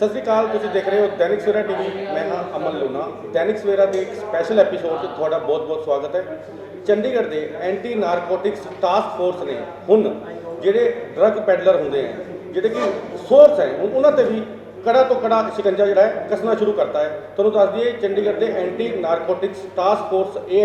ਸਤਿ ਸ੍ਰੀ ਅਕਾਲ, ਤੁਸੀਂ ਦੇਖ ਰਹੇ ਹੋ ਦੈਨਿਕ ਸਵੇਰਾ ਟੀਵੀ। ਮੈਂ ਹਾਂ ਅਮਨ ਲੂਨਾ ਦੈਨਿਕ ਸਵੇਰਾ ਦੇ ਇੱਕ ਸਪੈਸ਼ਲ ਐਪੀਸੋਡ 'ਚ ਤੁਹਾਡਾ ਬਹੁਤ-ਬਹੁਤ ਸਵਾਗਤ ਹੈ। ਚੰਡੀਗੜ੍ਹ ਦੇ ਐਂਟੀ ਨਾਰਕੋਟਿਕਸ ਟਾਸਕ ਫੋਰਸ ਨੇ ਹੁਣ ਜਿਹੜੇ ਡਰੱਗ ਪੈਡਲਰ ਹੁੰਦੇ ਆ, ਜਿਹੜੇ ਕਿ ਸੋਰਸ ਹੈ, ਹੁਣ ਉਹਨਾਂ ਤੇ ਵੀ ਕੜਾ ਤੋਂ ਕੜਾ ਸ਼ਿਕੰਜਾ ਜਿਹੜਾ ਹੈ, ਕੱਸਣਾ ਸ਼ੁਰੂ ਕਰਤਾ ਹੈ। ਤੁਹਾਨੂੰ ਦੱਸ ਦਈਏ, ਚੰਡੀਗੜ੍ਹ ਦੇ ਐਂਟੀ ਨਾਰਕੋਟਿਕਸ ਟਾਸਕ ਫੋਰਸ ਇਹ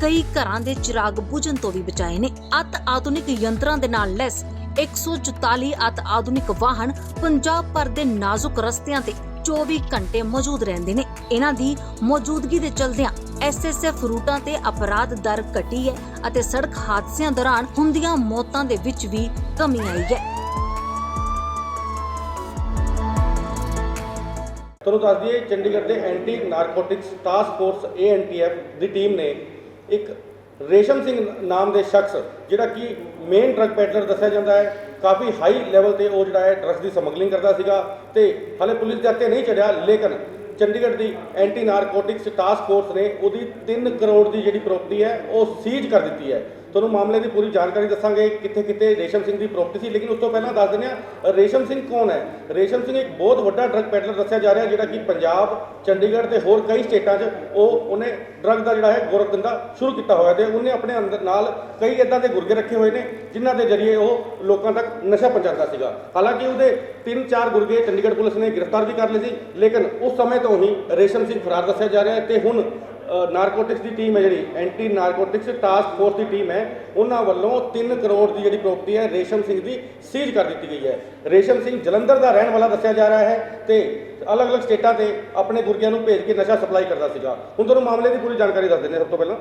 ਕਈ ਘਰਾਂ ਦੇ ਚਿਰਾਗ ਬੁਝਣ ਤੋਂ ਵੀ ਬਚਾਏ ਨੇ। ਅਤ ਆਧੁਨਿਕ ਯੰਤਰਾਂ ਦੇ ਨਾਲ ਲੈਸ 144 ਅਤ ਆਧੁਨਿਕ ਵਾਹਨ ਪੰਜਾਬ ਭਰ ਦੇ ਨਾਜ਼ੁਕ ਰਸਤਿਆਂ ਤੇ 24 ਘੰਟੇ ਮੌਜੂਦ ਰਹਿੰਦੇ ਨੇ। ਇਹਨਾਂ ਦੀ ਮੌਜੂਦਗੀ ਦੇ ਚਲਦਿਆਂ ਐਸਐਸਐਫ ਰੂਟਾਂ ਤੇ ਅਪਰਾਧ ਦਰ ਘਟੀ ਹੈ ਅਤੇ ਸੜਕ ਹਾਦਸਿਆਂ ਦੌਰਾਨ ਹੁੰਦੀਆਂ ਮੌਤਾਂ ਦੇ ਵਿੱਚ ਵੀ ਕਮੀ ਆਈ ਹੈ। ਤੁਹਾਨੂੰ ਦੱਸ ਦਈਏ, ਚੰਡੀਗੜ੍ਹ ਦੇ anti narcotics task force ANTF ਦੀ ਟੀਮ ਨੇ ਇੱਕ ਰੇਸ਼ਮ ਸਿੰਘ ਨਾਮ ਦੇ ਸ਼ਖਸ, ਜਿਹੜਾ ਕਿ ਮੇਨ ਡਰੱਗ ਪੈਡਲਰ ਦੱਸਿਆ ਜਾਂਦਾ ਹੈ, ਕਾਫੀ ਹਾਈ ਲੈਵਲ ਤੇ ਉਹ ਜਿਹੜਾ ਹੈ ਡਰੱਗਸ ਦੀ ਸਮਗਲਿੰਗ ਕਰਦਾ ਸੀਗਾ ਤੇ ਹਾਲੇ ਪੁਲਿਸ ਦੇ ਹੱਥੇ ਨਹੀਂ ਚੜਿਆ, ਲੇਕਿਨ ਚੰਡੀਗੜ੍ਹ ਦੀ ਐਂਟੀ ਨਾਰਕੋਟਿਕਸ ਟਾਸਕ ਫੋਰਸ ਨੇ ਉਹਦੀ 3 ਕਰੋੜ ਦੀ ਜਿਹੜੀ ਪ੍ਰਾਪਰਟੀ ਹੈ, ਉਹ ਸੀਜ਼ ਕਰ ਦਿੱਤੀ ਹੈ। ਤੁਹਾਨੂੰ ਮਾਮਲੇ ਦੀ ਪੂਰੀ ਜਾਣਕਾਰੀ ਦੱਸਾਂਗੇ, ਕਿੱਥੇ ਕਿੱਥੇ ਰੇਸ਼ਮ ਸਿੰਘ ਦੀ ਪ੍ਰਾਪਰਟੀ ਸੀ, ਲੇਕਿਨ ਉਸ ਤੋਂ ਪਹਿਲਾਂ ਦੱਸ ਦਿੰਦੇ ਹਾਂ, ਰੇਸ਼ਮ ਸਿੰਘ ਕੌਣ ਹੈ? ਰੇਸ਼ਮ ਸਿੰਘ ਇੱਕ ਬਹੁਤ ਵੱਡਾ ਡਰੱਗ ਪੈਡਲਰ ਦੱਸਿਆ ਜਾ ਰਿਹਾ, ਜਿਹੜਾ ਕਿ ਪੰਜਾਬ, ਚੰਡੀਗੜ੍ਹ ਤੇ ਹੋਰ ਕਈ ਸਟੇਟਾਂ 'ਚ ਉਹ ਉਹਨੇ ਡਰੱਗ ਦਾ ਜਿਹੜਾ ਹੈ ਗੋਰਖ ਧੰਦਾ ਸ਼ੁਰੂ ਕੀਤਾ ਹੋਇਆ ਤੇ ਉਹਨੇ ਆਪਣੇ ਅੰਦਰ ਨਾਲ ਕਈ ਇਦਾਂ ਦੇ ਗੁਰਗੇ ਰੱਖੇ ਹੋਏ ਨੇ, ਜਿਨ੍ਹਾਂ ਦੇ ਜ਼ਰੀਏ ਉਹ ਲੋਕਾਂ ਤੱਕ ਨਸ਼ਾ ਪਹੁੰਚਾਉਂਦਾ ਸੀਗਾ। ਹਾਲਾਂਕਿ ਉਹਦੇ ਤਿੰਨ ਚਾਰ ਗੁਰਗੇ ਚੰਡੀਗੜ੍ਹ ਪੁਲਿਸ ਨੇ ਗ੍ਰਿਫਤਾਰ ਵੀ ਕਰ ਲਏ ਸੀ, ਲੇਕਿਨ ਉਸ ਸਮੇਂ ਤੋਂ ਹੀ ਰੇਸ਼ਮ ਸਿੰਘ ਫਰਾਰ ਦੱਸਿਆ ਜਾ ਰਿਹਾ ਹੈ ਤੇ ਹੁਣ ਨਾਰਕੋਟਿਕਸ ਦੀ ਟੀਮ ਹੈ ਜਿਹੜੀ, ਐਂਟੀ ਨਾਰਕੋਟਿਕਸ ਟਾਸਕ ਫੋਰਸ ਦੀ ਟੀਮ ਹੈ। ਉਹਨਾਂ ਵੱਲੋਂ 3 ਕਰੋੜ ਦੀ ਜਿਹੜੀ ਪ੍ਰਾਪਰਟੀ ਹੈ, ਰੇਸ਼ਮ ਸਿੰਘ ਦੀ ਸੀਜ਼ ਕਰ ਦਿੱਤੀ ਗਈ ਹੈ। ਰੇਸ਼ਮ ਸਿੰਘ ਜਲੰਧਰ ਦਾ ਰਹਿਣ ਵਾਲਾ ਦੱਸਿਆ ਜਾ ਰਿਹਾ ਹੈ ਤੇ ਅਲੱਗ-ਅਲੱਗ ਸਟੇਟਾਂ ਤੇ ਆਪਣੇ ਗੁਰਗਿਆਂ ਨੂੰ ਭੇਜ ਕੇ ਨਸ਼ਾ ਸਪਲਾਈ ਕਰਦਾ ਸੀਗਾ। ਹੁਣ ਤੁਹਾਨੂੰ ਮਾਮਲੇ ਦੀ ਪੂਰੀ ਜਾਣਕਾਰੀ ਦੱਸ ਦਿੰਦੇ ਹਾਂ ਸਭ ਤੋਂ ਪਹਿਲਾਂ।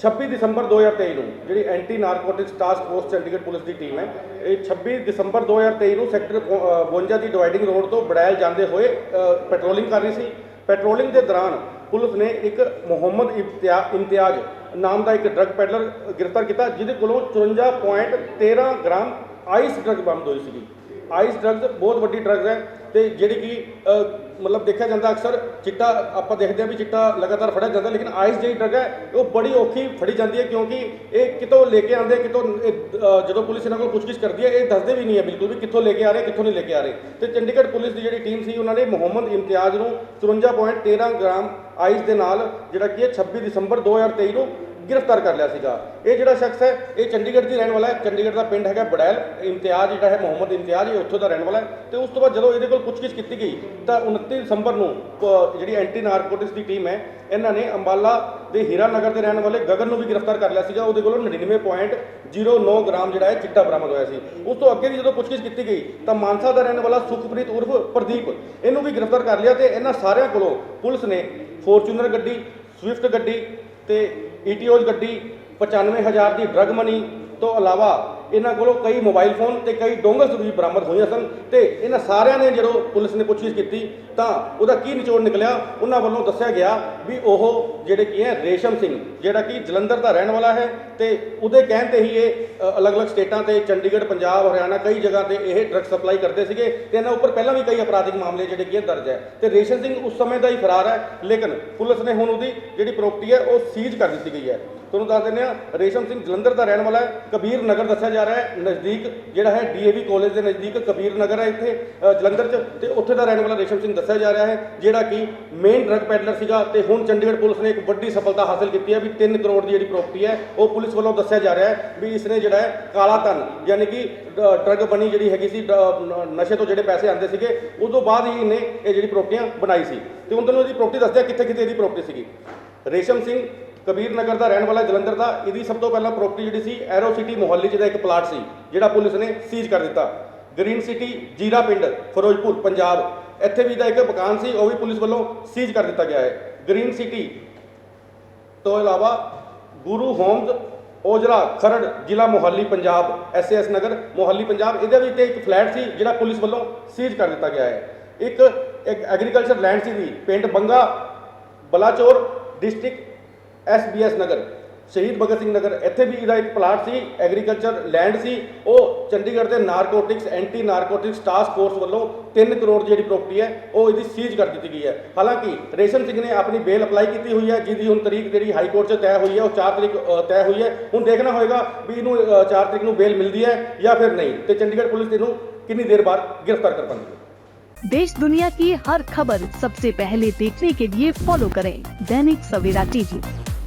26 ਦਸੰਬਰ 2023 ਨੂੰ ਜਿਹੜੀ anti narcotics task force Chandigarh police ਦੀ ਟੀਮ ਹੈ, ਇਹ 26 ਦਸੰਬਰ 2023 ਨੂੰ ਸੈਕਟਰ 52 ਦੀ ਡਿਵਾਈਡਿੰਗ ਰੋਡ ਤੋਂ ਬੜੈਲ ਜਾਂਦੇ ਹੋਏ ਪੈਟਰੋਲਿੰਗ ਕਰ ਰਹੀ ਸੀ। ਪੈਟਰੋਲਿੰਗ ਦੇ ਦੌਰਾਨ ਪੁਲਿਸ ਨੇ ਇੱਕ ਮੁਹੰਮਦ ਇਮਤਿਆ- ਇਮਤਿਆਜ਼ ਨਾਮ ਦਾ ਇੱਕ ਡਰੱਗ ਪੈਡਲਰ ਗ੍ਰਿਫਤਾਰ ਕੀਤਾ, ਜਿਹਦੇ ਕੋਲੋਂ 54.13 ਗ੍ਰਾਮ ਆਈਸ ਡਰੱਗ ਬੰਬ ਹੋਈ ਸੀਗੀ। ਆਈਸ ਡਰੱਗਸ ਬਹੁਤ ਵੱਡੀ ਡਰੱਗ ਹੈ ਤੇ ਜਿਹੜੀ ਕਿ ਮਤਲਬ ਦੇਖਿਆ ਜਾਂਦਾ ਅਕਸਰ ਚਿੱਟਾ ਆਪਾਂ ਦੇਖਦੇ ਹਾਂ ਵੀ ਚਿੱਟਾ ਲਗਾਤਾਰ ਫੜਿਆ ਜਾਂਦਾ ਲੇਕਿਨ ਆਈਸ ਜਿਹੜੀ ਡਰੱਗ ਹੈ ਉਹ ਬੜੀ ਔਖੀ ਫੜੀ ਜਾਂਦੀ ਹੈ ਕਿਉਂਕਿ ਇਹ ਕਿਤੋਂ ਲੈ ਕੇ ਆਉਂਦੇ ਕਿਤੋਂ ਇਹ, ਜਦੋਂ ਪੁਲਿਸ ਇਹਨਾਂ ਕੋਲ ਪੁੱਛਗਿੱਛ ਕਰਦੀ ਹੈ ਇਹ ਦੱਸਦੇ ਵੀ ਨਹੀਂ ਹੈ ਬਿਲਕੁਲ ਵੀ ਕਿੱਥੋਂ ਲੈ ਕੇ ਆ ਰਹੇ ਕਿੱਥੋਂ ਨਹੀਂ ਲੈ ਕੇ ਆ ਰਹੇ। ਤੇ ਚੰਡੀਗੜ੍ਹ ਪੁਲਿਸ ਦੀ ਜਿਹੜੀ ਟੀਮ ਸੀ ਉਹਨਾਂ ਨੇ ਮੁਹੰਮਦ ਇਮਤਿਆਜ਼ ਨੂੰ 54.13 ਗ੍ਰਾਮ ਆਈਸ ਦੇ ਨਾਲ ਜਿਹੜਾ ਕਿ ਇਹ 26 ਦਸੰਬਰ 2023 ਨੂੰ ਗ੍ਰਿਫਤਾਰ ਕਰ ਲਿਆ ਸੀਗਾ। ਇਹ ਜਿਹੜਾ ਸ਼ਖਸ ਹੈ ਇਹ ਚੰਡੀਗੜ੍ਹ ਦੀ ਰਹਿਣ ਵਾਲਾ ਹੈ। ਚੰਡੀਗੜ੍ਹ ਦਾ ਪਿੰਡ ਹੈਗਾ ਬੜੈਲ। ਇਮਤਿਆਜ਼ ਜਿਹੜਾ ਹੈ ਮੁਹੰਮਦ ਇਮਤਿਆਜ਼ ਇਹ ਉੱਥੋਂ ਦਾ ਰਹਿਣ ਵਾਲਾ ਹੈ। ਤੇ ਉਸ ਤੋਂ ਬਾਅਦ ਜਦੋਂ ਇਹਦੇ ਕੋਲ ਪੁੱਛਗਿੱਛ ਕੀਤੀ ਗਈ ਤਾਂ 29 ਦਸੰਬਰ ਨੂੰ ਅ, ਜਿਹੜੀ ਐਂਟੀ ਨਾਰਕੋਟਿਕਸ ਦੀ ਟੀਮ ਹੈ ਇਹਨਾਂ ਨੇ ਅੰਬਾਲਾ ਦੇ ਹੀਰਾ ਨਗਰ ਦੇ ਰਹਿਣ ਵਾਲੇ ਗਗਨ ਨੂੰ ਵੀ ਗ੍ਰਿਫਤਾਰ ਕਰ ਲਿਆ ਸੀਗਾ। ਉਹਦੇ ਕੋਲੋਂ 99.09 ਗ੍ਰਾਮ ਜਿਹੜਾ ਹੈ ਚਿੱਟਾ ਬਰਾਮਦ ਹੋਇਆ ਸੀ। ਉਸ ਤੋਂ ਅੱਗੇ ਦੀ ਜਦੋਂ ਪੁੱਛਗਿੱਛ ਕੀਤੀ ਗਈ ਤਾਂ ਮਾਨਸਾ ਦਾ ਰਹਿਣ ਵਾਲਾ ਸੁਖਪ੍ਰੀਤ ਉਰਫ ਪ੍ਰਦੀਪ ਇਹਨੂੰ ਵੀ ਗ੍ਰਿਫਤਾਰ ਕਰ ਲਿਆ ਤੇ ਇਹਨਾਂ ਸਾਰਿਆਂ ਕੋਲੋਂ ਪੁਲਿਸ ਨੇ ਫੋਰਚੂਨਰ ਗੱਡੀ ਸਵਿਫਟ ਗੱਡੀ ਤੇ ਈਟੀਓਜ਼ ਗੱਡੀ 95000 ਦੀ ਡਰੱਗ ਮਨੀ ਤੋਂ ਇਲਾਵਾ ਇਹਨਾਂ ਕੋਲੋਂ ਕਈ ਮੋਬਾਈਲ ਫੋਨ ਤੇ ਕਈ ਡੋਂਗਲ ਵੀ ਬਰਾਮਦ ਹੋਈਆਂ ਸਨ ਤੇ ਇਹਨਾਂ ਸਾਰਿਆਂ ਨੇ ਜਦੋਂ ਪੁਲਿਸ ਨੇ ਪੁੱਛਗਿੱਛ ਕੀਤੀ ਤਾਂ ਉਹਦਾ ਕੀ ਨਿਚੋੜ ਨਿਕਲਿਆ, ਉਹਨਾਂ ਵੱਲੋਂ ਦੱਸਿਆ ਗਿਆ ਵੀ ਉਹ ਜਿਹੜੇ ਕੀ ਹੈ, ਰੇਸ਼ਮ ਸਿੰਘ, ਜਿਹੜਾ ਕਿ ਜਲੰਧਰ ਦਾ ਰਹਿਣ ਵਾਲਾ ਹੈ ਤੇ ਉਹਦੇ ਕਹਿਣ ਤੇ ਹੀ ਇਹ ਅਲੱਗ-ਅਲੱਗ ਸਟੇਟਾਂ ਤੇ ਚੰਡੀਗੜ੍ਹ, ਪੰਜਾਬ, ਹਰਿਆਣਾ ਕਈ ਜਗ੍ਹਾ ਤੇ ਇਹ ਡਰੱਗ ਸਪਲਾਈ ਕਰਦੇ ਸੀਗੇ ਤੇ ਇਹਨਾਂ ਉੱਪਰ ਪਹਿਲਾਂ ਵੀ ਕਈ ਅਪਰਾਧਿਕ ਮਾਮਲੇ ਜਿਹੜੇ ਕੀ ਹੈ, ਦਰਜ ਹੈ। ਤੇ ਰੇਸ਼ਮ ਸਿੰਘ ਉਸ ਸਮੇਂ ਦਾ ਹੀ ਫਰਾਰ ਹੈ, ਲੇਕਿਨ ਪੁਲਿਸ ਨੇ ਹੁਣ ਉਹਦੀ ਜਿਹੜੀ ਪ੍ਰਾਪਰਟੀ ਹੈ ਉਹ ਸੀਜ਼ ਕਰ ਦਿੱਤੀ ਗਈ ਹੈ। ਤੁਹਾਨੂੰ ਦੱਸ ਦਿੰਦੇ ਹਾਂ, ਰੇਸ਼ਮ ਸਿੰਘ ਜਲੰਧਰ ਦਾ ਰਹਿਣ ਵਾਲਾ ਹੈ, ਕਬੀਰ ਨਗਰ ਦੱਸਿਆ ਜਾ ਰਿਹਾ ਹੈ, ਨਜ਼ਦੀਕ ਜਿਹੜਾ ਹੈ ਡੀਏਵੀ ਕਾਲਜ ਦੇ ਨਜ਼ਦੀਕ ਕਬੀਰ ਨਗਰ ਹੈ ਇੱਥੇ ਜਲੰਧਰ 'ਚ ਤੇ ਉੱਥੇ ਦਾ ਰਹਿਣ ਵਾਲਾ ਰੇਸ਼ਮ ਸਿੰਘ ਦੱਸਿਆ ਜਾ ਰਿਹਾ ਹੈ, ਜਿਹੜਾ ਕਿ ਮੇਨ ਡਰਗ ਪੈਡਲਰ ਸੀਗਾ ਤੇ ਹੁਣ ਚੰਡੀਗੜ੍ਹ ਪੁਲਿਸ ਨੇ ਇੱਕ ਵੱਡੀ ਸਫਲਤਾ ਹਾਸਲ ਕੀਤੀ ਹੈ ਵੀ 3 ਕਰੋੜ ਦੀ ਜਿਹੜੀ ਪ੍ਰਾਪਰਟੀ ਹੈ, ਉਹ ਪੁਲਿਸ ਵੱਲੋਂ ਦੱਸਿਆ ਜਾ ਰਿਹਾ ਹੈ ਵੀ ਇਸਨੇ ਜਿਹੜਾ ਹੈ, ਕਾਲਾ ਧਨ, ਯਾਨੀ ਕਿ ਡਰਗ ਬਣੀ ਜਿਹੜੀ ਹੈਗੀ ਸੀ ਨਸ਼ੇ ਤੋਂ ਜਿਹੜੇ ਪੈਸੇ ਆਉਂਦੇ ਸੀਗੇ ਉਸ ਤੋਂ ਬਾਅਦ ਹੀ ਇਹਨੇ ਇਹ ਜਿਹੜੀ ਪ੍ਰਾਪਰਟੀਆਂ ਬਣਾਈ ਸੀ। ਤੇ ਉਹਨਾਂ ਨੂੰ ਇਹਦੀ ਪ੍ਰਾਪਰਟੀ ਦੱਸਦੇ ਕਿੱਥੇ ਕਿੱਥੇ ਇਹਦੀ ਪ੍ਰਾਪਰਟੀ ਸੀਗੀ। ਰੇਸ਼ਮ ਸਿੰਘ ਕਬੀਰ ਨਗਰ ਦਾ ਰਹਿਣ ਵਾਲਾ ਜਲੰਧਰ ਦਾ, ਇਹਦੀ ਸਭ ਤੋਂ ਪਹਿਲਾਂ ਪ੍ਰਾਪਰਟੀ ਜਿਹੜੀ ਸੀ ਐਰੋ ਸਿਟੀ ਮੁਹੱਲੀ 'ਚ ਦਾ ਇੱਕ ਪਲਾਟ ਸੀ, ਜਿਹੜਾ ਪੁਲਿਸ ਨੇ ਸੀਜ਼ ਕਰ ਦਿੱਤਾ। ਗ੍ਰੀਨ ਸਿਟੀ ਜੀਰਾ ਪਿੰਡ, ਫਿਰੋਜ਼ਪੁਰ, ਪੰਜਾਬ। ਇੱਥੇ ਵੀ ਦਾ ਇੱਕ ਮਕਾਨ ਸੀ, ਉਹ ਵੀ ਪੁਲਿਸ ਵੱਲੋਂ ਸੀਜ਼ ਕਰ ਦਿੱਤਾ ਗਿਆ ਹੈ। ਗ੍ਰੀਨ ਸਿਟੀ ਤੋਂ ਇਲਾਵਾ ਗੁਰੂ ਹੋਮਜ਼, ਔਜਲਾ, ਖਰੜ, ਜ਼ਿਲ੍ਹਾ ਮੋਹਾਲੀ ਪੰਜਾਬ ਐਸਐਸ ਨਗਰ, ਮੋਹਾਲੀ ਪੰਜਾਬ, ਇਹਦੇ ਵਿੱਚ ਇੱਕ ਫਲੈਟ ਸੀ, ਜਿਹੜਾ ਪੁਲਿਸ ਵੱਲੋਂ ਸੀਜ਼ ਕਰ ਦਿੱਤਾ ਗਿਆ ਹੈ। ਇੱਕ ਇੱਕ ਐਗਰੀਕਲਚਰ ਲੈਂਡ ਸੀ ਵੀ ਪਿੰਡ ਬੰਗਾ, ਬਲਾਚੌਰ ਡਿਸਟ੍ਰਿਕਟ ਐਸਬੀਐਸ ਨਗਰ ਸ਼ਹੀਦ ਭਗਤ ਸਿੰਘ ਨਗਰ ਇੱਥੇ ਵੀ ਇਹਦਾ ਇੱਕ ਪਲਾਟ ਸੀ ਐਗਰੀਕਲਚਰ ਲੈਂਡ ਸੀ ਉਹ ਚੰਡੀਗੜ੍ਹ ਦੇ narcotics anti narcotics task force ਵੱਲੋਂ 3 ਕਰੋੜ ਦੀ ਜਿਹੜੀ ਪ੍ਰਾਪਰਟੀ ਹੈ ਉਹ ਇਹਦੀ ਸੀਜ਼ ਕਰ ਦਿੱਤੀ ਗਈ ਹੈ ਹਾਲਾਂਕਿ ਰੇਸ਼ਮ ਸਿੰਘ ਨੇ ਆਪਣੀ ਬੇਲ ਅਪਲਾਈ ਕੀਤੀ ਹੋਈ ਹੈ ਜਿਹਦੀ ਹੁਣ ਤਰੀਕ ਜਿਹੜੀ ਹਾਈ ਕੋਰਟ 'ਚ ਤੈਅ ਹੋਈ ਹੈ ਉਹ 4 ਤਰੀਕ ਅ, ਤੈਅ ਹੋਈ ਹੈ ਹੁਣ ਦੇਖਣਾ ਹੋਏਗਾ ਵੀ ਇਹਨੂੰ 4 ਤਰੀਕ ਨੂੰ ਬੇਲ ਮਿਲਦੀ ਹੈ ਜਾਂ ਫਿਰ ਨਹੀਂ ਤੇ ਚੰਡੀਗੜ੍ਹ ਪੁਲਿਸ ਇਹਨੂੰ ਕਿੰਨੀ ਦੇਰ ਬਾਅਦ ਗ੍ਰਿਫਤਾਰ ਕਰ ਪਾਉਂਦੀ ਹੈ देश दुनिया की हर खबर सबसे पहले देखने के लिए फॉलो करें दैनिक सवेरा टीवी